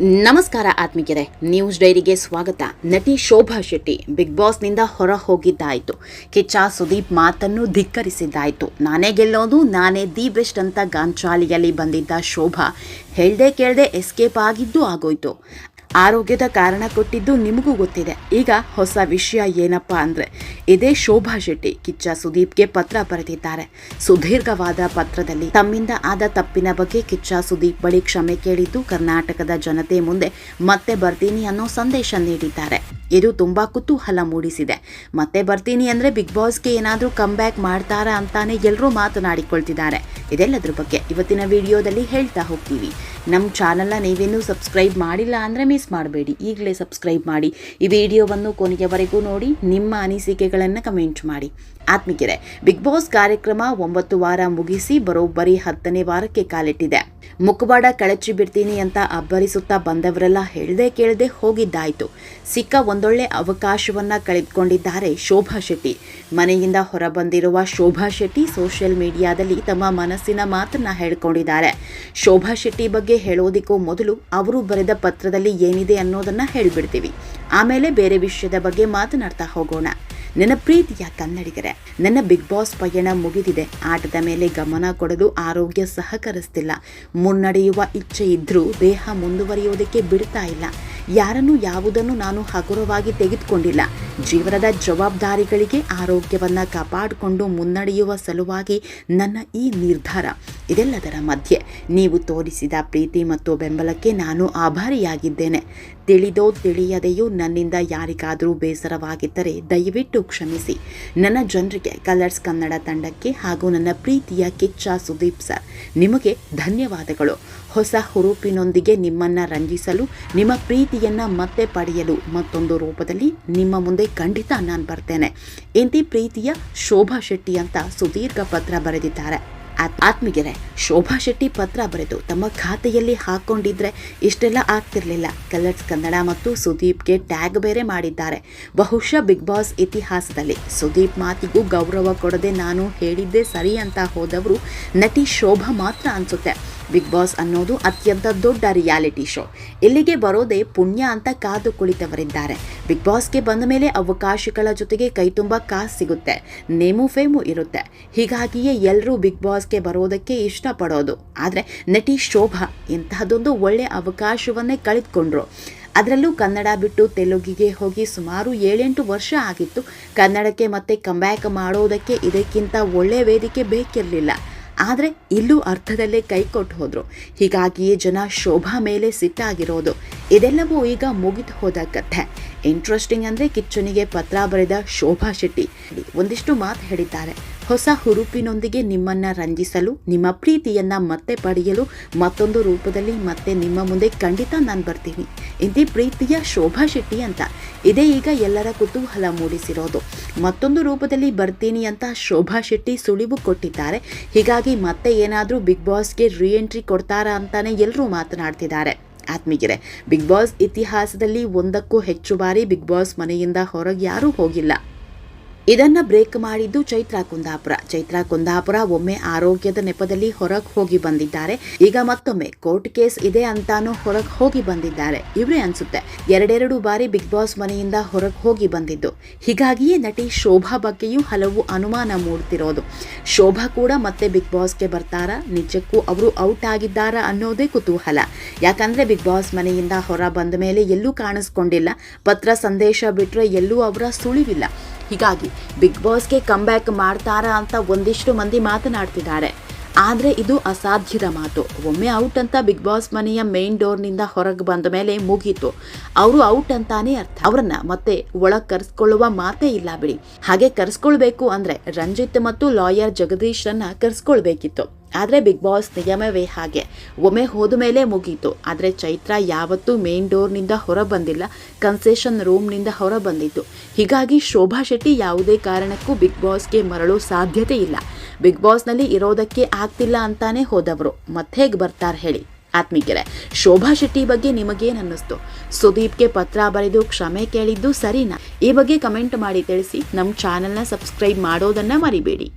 ನಮಸ್ಕಾರ ಆತ್ಮಿಕರೆ ನ್ಯೂಸ್ ಡೈರಿಗೆ ಸ್ವಾಗತ. ನಟಿ ಶೋಭಾ ಶೆಟ್ಟಿ ಬಿಗ್ ಬಾಸ್ನಿಂದ ಹೊರ ಹೋಗಿದ್ದಾಯಿತು. ಕಿಚ್ಚ ಸುದೀಪ್ ಮಾತನ್ನು ಧಿಕ್ಕರಿಸಿದ್ದಾಯಿತು. ನಾನೇ ಗೆಲ್ಲೋದು, ನಾನೇ ದಿ ಬೆಸ್ಟ್ ಅಂತ ಗಾಂಚಾಲಿಯಲ್ಲಿ ಬಂದಿದ್ದ ಶೋಭಾ, ಹೇಳ್ದೆ ಕೇಳ್ದೆ ಎಸ್ಕೇಪ್ ಆಗಿದ್ದು ಆಗೋಯ್ತು. ಆರೋಗ್ಯದ ಕಾರಣ ಕೊಟ್ಟಿದ್ದು ನಿಮಗೂ ಗೊತ್ತಿದೆ. ಈಗ ಹೊಸ ವಿಷಯ ಏನಪ್ಪ ಅಂದರೆ, ಇದೇ ಶೋಭಾ ಶೆಟ್ಟಿ, ಕಿಚ್ಚ ಸುದೀಪ್ಗೆ ಪತ್ರ ಬರೆದಿದ್ದಾರೆ. ಸುದೀರ್ಘವಾದ ಪತ್ರದಲ್ಲಿ ತಮ್ಮಿಂದ ಆದ ತಪ್ಪಿನ ಬಗ್ಗೆ ಕಿಚ್ಚ ಸುದೀಪ್ ಬಳಿ ಕ್ಷಮೆ ಕೇಳಿದ್ದು ಕರ್ನಾಟಕದ ಜನತೆ ಮುಂದೆ ಮತ್ತೆ ಬರ್ತೀನಿ ಅನ್ನೋ ಸಂದೇಶ ನೀಡಿದ್ದಾರೆ. ಇದು ತುಂಬಾ ಕುತೂಹಲ ಮೂಡಿಸಿದೆ. ಮತ್ತೆ ಬರ್ತೀನಿ ಅಂದ್ರೆ ಬಿಗ್ ಬಾಸ್ಗೆ ಏನಾದರೂ ಕಮ್ ಬ್ಯಾಕ್ ಮಾಡ್ತಾರಾ ಅಂತಾನೆ ಎಲ್ಲರೂ ಮಾತನಾಡಿಕೊಳ್ತಿದ್ದಾರೆ. ಇದೆಲ್ಲದ್ರ ಬಗ್ಗೆ ಇವತ್ತಿನ ವಿಡಿಯೋದಲ್ಲಿ ಹೇಳ್ತಾ ಹೋಗ್ತೀವಿ. ನಮ್ಮ ಚಾನಲ್ನ ನೀವೇನೂ ಸಬ್ಸ್ಕ್ರೈಬ್ ಮಾಡಿಲ್ಲ ಅಂದರೆ ಮಿಸ್ ಮಾಡಬೇಡಿ. ಈಗಲೇ ಸಬ್ಸ್ಕ್ರೈಬ್ ಮಾಡಿ. ಈ ವಿಡಿಯೋವನ್ನು ಕೊನೆಯವರೆಗೂ ನೋಡಿ, ನಿಮ್ಮ ಅನಿಸಿಕೆಗಳನ್ನು ಕಮೆಂಟ್ ಮಾಡಿ. ಆತ್ಮಿಕರೇ ಬಿಗ್ ಬಾಸ್ ಕಾರ್ಯಕ್ರಮ ಒಂಬತ್ತು ವಾರ ಮುಗಿಸಿ ಬರೋಬ್ಬರಿ ಹತ್ತನೇ ವಾರಕ್ಕೆ ಕಾಲಿಟ್ಟಿದೆ. ಮುಖವಾಡ ಕಳಚಿ ಬಿಡ್ತೀನಿ ಅಂತ ಅಬ್ಬರಿಸುತ್ತಾ ಬಂದವರೆಲ್ಲ ಹೇಳದೆ ಕೇಳದೆ ಹೋಗಿದ್ದಾಯಿತು. ಸಿಕ್ಕ ಒಂದೊಳ್ಳೆ ಅವಕಾಶವನ್ನ ಕಳೆದುಕೊಂಡಿದ್ದಾರೆ ಶೋಭಾ ಶೆಟ್ಟಿ. ಮನೆಯಿಂದ ಹೊರಬಂದಿರುವ ಶೋಭಾ ಶೆಟ್ಟಿ ಸೋಷಿಯಲ್ ಮೀಡಿಯಾದಲ್ಲಿ ತಮ್ಮ ಮನಸ್ಸಿನ ಮಾತನ್ನ ಹೇಳ್ಕೊಂಡಿದ್ದಾರೆ. ಶೋಭಾ ಶೆಟ್ಟಿ ಬಗ್ಗೆ ಹೇಳೋದಿಕ್ಕೂ ಮೊದಲು ಅವರು ಬರೆದ ಪತ್ರದಲ್ಲಿ ಏನಿದೆ ಅನ್ನೋದನ್ನ ಹೇಳಿಬಿಡ್ತೀವಿ. ಆಮೇಲೆ ಬೇರೆ ವಿಷಯದ ಬಗ್ಗೆ ಮಾತನಾಡ್ತಾ ಹೋಗೋಣ. ನನ್ನ ಪ್ರೀತಿಯ ಕನ್ನಡಿಗರೇ, ನನ್ನ ಬಿಗ್ ಬಾಸ್ ಪಯಣ ಮುಗಿದಿದೆ. ಆಟದ ಮೇಲೆ ಗಮನ ಕೊಡಲು ಆರೋಗ್ಯ ಸಹಕರಿಸ್ತಿಲ್ಲ. ಮುನ್ನಡೆಯುವ ಇಚ್ಛೆ ಇದ್ರೂ ದೇಹ ಮುಂದುವರಿಯೋದಕ್ಕೆ ಬಿಡ್ತಾ ಇಲ್ಲ. ಯಾರನ್ನು ಯಾವುದನ್ನು ನಾನು ಹಗುರವಾಗಿ ತೆಗೆದುಕೊಂಡಿಲ್ಲ. ಜೀವನದ ಜವಾಬ್ದಾರಿಗಳಿಗೆ ಆರೋಗ್ಯವನ್ನು ಕಾಪಾಡಿಕೊಂಡು ಮುನ್ನಡೆಯುವ ಸಲುವಾಗಿ ನನ್ನ ಈ ನಿರ್ಧಾರ. ಇದೆಲ್ಲದರ ಮಧ್ಯೆ ನೀವು ತೋರಿಸಿದ ಪ್ರೀತಿ ಮತ್ತು ಬೆಂಬಲಕ್ಕೆ ನಾನು ಆಭಾರಿಯಾಗಿದ್ದೇನೆ. ತಿಳಿದೋ ತಿಳಿಯದೆಯೋ ನನ್ನಿಂದ ಯಾರಿಗಾದರೂ ಬೇಸರವಾಗಿದ್ದರೆ ದಯವಿಟ್ಟು ಕ್ಷಮಿಸಿ. ನನ್ನ ಜನರಿಗೆ ಕಲರ್ಸ್ ಕನ್ನಡ ತಂಡಕ್ಕೆ ಹಾಗೂ ನನ್ನ ಪ್ರೀತಿಯ ಕಿಚ್ಚ ಸುದೀಪ್ ಸರ್, ನಿಮಗೆ ಧನ್ಯವಾದಗಳು. ಹೊಸ ಹುರುಪಿನೊಂದಿಗೆ ನಿಮ್ಮನ್ನು ರಂಜಿಸಲು, ನಿಮ್ಮ ಪ್ರೀತಿಯನ್ನು ಮತ್ತೆ ಪಡೆಯಲು ಮತ್ತೊಂದು ರೂಪದಲ್ಲಿ ನಿಮ್ಮ ಮುಂದೆ ಖಂಡಿತ ನಾನು ಬರ್ತೇನೆ. ಇಂತಿ ಪ್ರೀತಿಯ ಶೋಭಾ ಶೆಟ್ಟಿ ಅಂತ ಸುದೀರ್ಘ ಪತ್ರ ಬರೆದಿದ್ದಾರೆ. ಆತ್- ಆತ್ಮಿಗೆರೆ ಶೋಭಾ ಶೆಟ್ಟಿ ಪತ್ರ ಬರೆದು ತಮ್ಮ ಖಾತೆಯಲ್ಲಿ ಹಾಕೊಂಡಿದ್ರೆ ಇಷ್ಟೆಲ್ಲ ಆಗ್ತಿರ್ಲಿಲ್ಲ. ಕಲರ್ಸ್ ಕನ್ನಡ ಮತ್ತು ಸುದೀಪ್ಗೆ ಟ್ಯಾಗ್ ಬೇರೆ ಮಾಡಿದ್ದಾರೆ. ಬಹುಶಃ ಬಿಗ್ ಬಾಸ್ ಇತಿಹಾಸದಲ್ಲಿ ಸುದೀಪ್ ಮಾತಿಗೂ ಗೌರವ ಕೊಡದೆ ನಾನು ಹೇಳಿದ್ದೆ ಸರಿ ಅಂತ ಹೋದವರು ನಟಿ ಶೋಭಾ ಮಾತ್ರ ಅನ್ಸುತ್ತೆ. ಬಿಗ್ ಬಾಸ್ ಅನ್ನೋದು ಅತ್ಯಂತ ದೊಡ್ಡ ರಿಯಾಲಿಟಿ ಶೋ ಇಲ್ಲಿಗೆ ಬರೋದೇ ಪುಣ್ಯ ಅಂತ ಕಾದು ಕುಳಿತವರಿದ್ದಾರೆ. ಬಿಗ್ ಬಾಸ್ಗೆ ಬಂದ ಮೇಲೆ ಅವಕಾಶಗಳ ಜೊತೆಗೆ ಕೈ ತುಂಬ ಕಾಸು ಸಿಗುತ್ತೆ. ನೇಮು ಫೇಮು ಇರುತ್ತೆ. ಹೀಗಾಗಿಯೇ ಎಲ್ಲರೂ ಬಿಗ್ ಬಾಸ್ಗೆ ಬರೋದಕ್ಕೆ ಇಷ್ಟಪಡೋದು. ಆದರೆ ನಟಿ ಶೋಭಾ ಇಂತಹದೊಂದು ಒಳ್ಳೆಯ ಅವಕಾಶವನ್ನೇ ಕಳೆದುಕೊಂಡ್ರು. ಅದರಲ್ಲೂ ಕನ್ನಡ ಬಿಟ್ಟು ತೆಲುಗಿಗೆ ಹೋಗಿ ಸುಮಾರು ಏಳೆಂಟು ವರ್ಷ ಆಗಿತ್ತು. ಕನ್ನಡಕ್ಕೆ ಮತ್ತೆ ಕಂಬ್ಯಾಕ್ ಮಾಡೋದಕ್ಕೆ ಇದಕ್ಕಿಂತ ಒಳ್ಳೆಯ ವೇದಿಕೆ ಬೇಕಿರಲಿಲ್ಲ. ಆದರೆ ಇಲ್ಲೂ ಅರ್ಥದಲ್ಲೇ ಕೈ ಕೊಟ್ಟು ಹೋದರು. ಹೀಗಾಗಿಯೇ ಜನ ಶೋಭಾ ಮೇಲೆ ಸಿಟ್ಟಾಗಿರೋದು. ಇದೆಲ್ಲವೂ ಈಗ ಮುಗಿದು ಹೋದ ಕಥೆ. ಇಂಟ್ರೆಸ್ಟಿಂಗ್ ಅಂದರೆ ಕಿಚ್ಚನಿಗೆ ಪತ್ರ ಬರೆದ ಶೋಭಾ ಶೆಟ್ಟಿ. ಒಂದಿಷ್ಟು ಮಾತು ಹೇಳಿದ್ದಾರೆ. ಹೊಸ ಹುರುಪಿನೊಂದಿಗೆ ನಿಮ್ಮನ್ನ ರಂಜಿಸಲು, ನಿಮ್ಮ ಪ್ರೀತಿಯನ್ನ ಮತ್ತೆ ಪಡೆಯಲು ಮತ್ತೊಂದು ರೂಪದಲ್ಲಿ ಮತ್ತೆ ನಿಮ್ಮ ಮುಂದೆ ಖಂಡಿತ ನಾನು ಬರ್ತೀನಿ. ಇಂತಿ ಪ್ರೀತಿಯ ಶೋಭಾ ಶೆಟ್ಟಿ ಅಂತ. ಇದೇ ಈಗ ಎಲ್ಲರ ಕುತೂಹಲ ಮೂಡಿಸಿರೋದು. ಮತ್ತೊಂದು ರೂಪದಲ್ಲಿ ಬರ್ತೀನಿ ಅಂತ ಶೋಭಾ ಶೆಟ್ಟಿ ಸುಳಿವು ಕೊಟ್ಟಿದ್ದಾರೆ. ಹೀಗಾಗಿ ಮತ್ತೆ ಏನಾದರೂ ಬಿಗ್ ಬಾಸ್ಗೆ ರೀ ಎಂಟ್ರಿ ಕೊಡ್ತಾರಾ ಅಂತಾನೆ ಎಲ್ಲರೂ ಮಾತನಾಡ್ತಿದ್ದಾರೆ. ಆತ್ಮೀಗೆರೆ ಬಿಗ್ ಬಾಸ್ ಇತಿಹಾಸದಲ್ಲಿ ಒಂದಕ್ಕೂ ಹೆಚ್ಚು ಬಾರಿ ಬಿಗ್ ಬಾಸ್ ಮನೆಯಿಂದ ಹೊರಗೆ ಯಾರೂ ಹೋಗಿಲ್ಲ. ಇದನ್ನ ಬ್ರೇಕ್ ಮಾಡಿದ್ದು ಚೈತ್ರಾ ಕುಂದಾಪುರ. ಚೈತ್ರಾ ಕುಂದಾಪುರ ಒಮ್ಮೆ ಆರೋಗ್ಯದ ನೆಪದಲ್ಲಿ ಹೊರಗೆ ಹೋಗಿ ಬಂದಿದ್ದಾರೆ. ಈಗ ಮತ್ತೊಮ್ಮೆ ಕೋರ್ಟ್ ಕೇಸ್ ಇದೆ ಅಂತಾನೂ ಹೊರಗೆ ಹೋಗಿ ಬಂದಿದ್ದಾರೆ. ಇವರೇ ಅನ್ಸುತ್ತೆ, ಎರಡೆರಡು ಬಾರಿ ಬಿಗ್ ಬಾಸ್ ಮನೆಯಿಂದ ಹೊರಗೆ ಹೋಗಿ ಬಂದಿದ್ದು. ಹೀಗಾಗಿಯೇ ನಟಿ ಶೋಭಾ ಬಗ್ಗೆಯೂ ಹಲವು ಅನುಮಾನ ಮೂಡ್ತಿರೋದು. ಶೋಭಾ ಕೂಡ ಮತ್ತೆ ಬಿಗ್ ಬಾಸ್ಗೆ ಬರ್ತಾರಾ? ನಿಜಕ್ಕೂ ಅವರು ಔಟ್ ಆಗಿದ್ದಾರಾ ಅನ್ನೋದೇ ಕುತೂಹಲ. ಯಾಕಂದ್ರೆ ಬಿಗ್ ಬಾಸ್ ಮನೆಯಿಂದ ಹೊರ ಬಂದ ಮೇಲೆ ಎಲ್ಲೂ ಕಾಣಿಸ್ಕೊಂಡಿಲ್ಲ. ಪತ್ರ ಸಂದೇಶ ಬಿಟ್ಟರೆ ಎಲ್ಲೂ ಅವರ ಸುಳಿವಿಲ್ಲ. ಹೀಗಾಗಿ ಬಿಗ್ ಬಾಸ್ಗೆ ಕಮ್ಬ್ಯಾಕ್ ಮಾಡ್ತಾರಾ ಅಂತ ಒಂದಿಷ್ಟು ಮಂದಿ ಮಾತನಾಡ್ತಿದ್ದಾರೆ. ಆದರೆ ಇದು ಅಸಾಧ್ಯದ ಮಾತು. ಒಮ್ಮೆ ಔಟ್ ಅಂತ ಬಿಗ್ ಬಾಸ್ ಮನೆಯ ಮೇನ್ ಡೋರ್ನಿಂದ ಹೊರಗೆ ಬಂದ ಮೇಲೆ ಮುಗೀತು. ಅವರು ಔಟ್ ಅಂತಾನೆ ಅರ್ಥ. ಅವ್ರನ್ನ ಮತ್ತೆ ಒಳಗೆ ಕರೆಸ್ಕೊಳ್ಳುವ ಮಾತೇ ಇಲ್ಲ ಬಿಡಿ. ಹಾಗೆ ಕರೆಸ್ಕೊಳ್ಬೇಕು ಅಂದ್ರೆ ರಂಜಿತ್ ಮತ್ತು ಲಾಯರ್ ಜಗದೀಶ್ರನ್ನ ಕರೆಸ್ಕೊಳ್ಬೇಕಿತ್ತು. ಆದರೆ ಬಿಗ್ ಬಾಸ್ ನಿಯಮವೇ ಹಾಗೆ. ಒಮ್ಮೆ ಹೋದ ಮೇಲೆ ಮುಗೀತು. ಆದರೆ ಚೈತ್ರ ಯಾವತ್ತೂ ಮೇನ್ ಡೋರ್ನಿಂದ ಹೊರ ಬಂದಿಲ್ಲ ಕನ್ಸೆಷನ್ ರೂಮ್ನಿಂದ ಹೊರ ಬಂದಿತ್ತು ಹೀಗಾಗಿ ಶೋಭಾ ಶೆಟ್ಟಿ ಯಾವುದೇ ಕಾರಣಕ್ಕೂ ಬಿಗ್ ಬಾಸ್ಗೆ ಮರಳೋ ಸಾಧ್ಯತೆ ಇಲ್ಲ. ಬಿಗ್ ಬಾಸ್ನಲ್ಲಿ ಇರೋದಕ್ಕೆ ಆಗ್ತಿಲ್ಲ ಅಂತಾನೆ ಹೋದವರು. ಮತ್ತೆ ಹೇಗೆ ಬರ್ತಾರೆ ಹೇಳಿ. ಆತ್ಮೀಗೆರೆ ಶೋಭಾ ಶೆಟ್ಟಿ ಬಗ್ಗೆ ನಿಮಗೇನು ಅನ್ನಿಸ್ತು ಸುದೀಪ್ಗೆ ಪತ್ರ ಬರೆದು ಕ್ಷಮೆ ಕೇಳಿದ್ದು ಸರಿನಾ? ಈ ಬಗ್ಗೆ ಕಮೆಂಟ್ ಮಾಡಿ ತಿಳಿಸಿ. ನಮ್ಮ ಚಾನಲ್ನ ಸಬ್ಸ್ಕ್ರೈಬ್ ಮಾಡೋದನ್ನು ಮರಿಬೇಡಿ.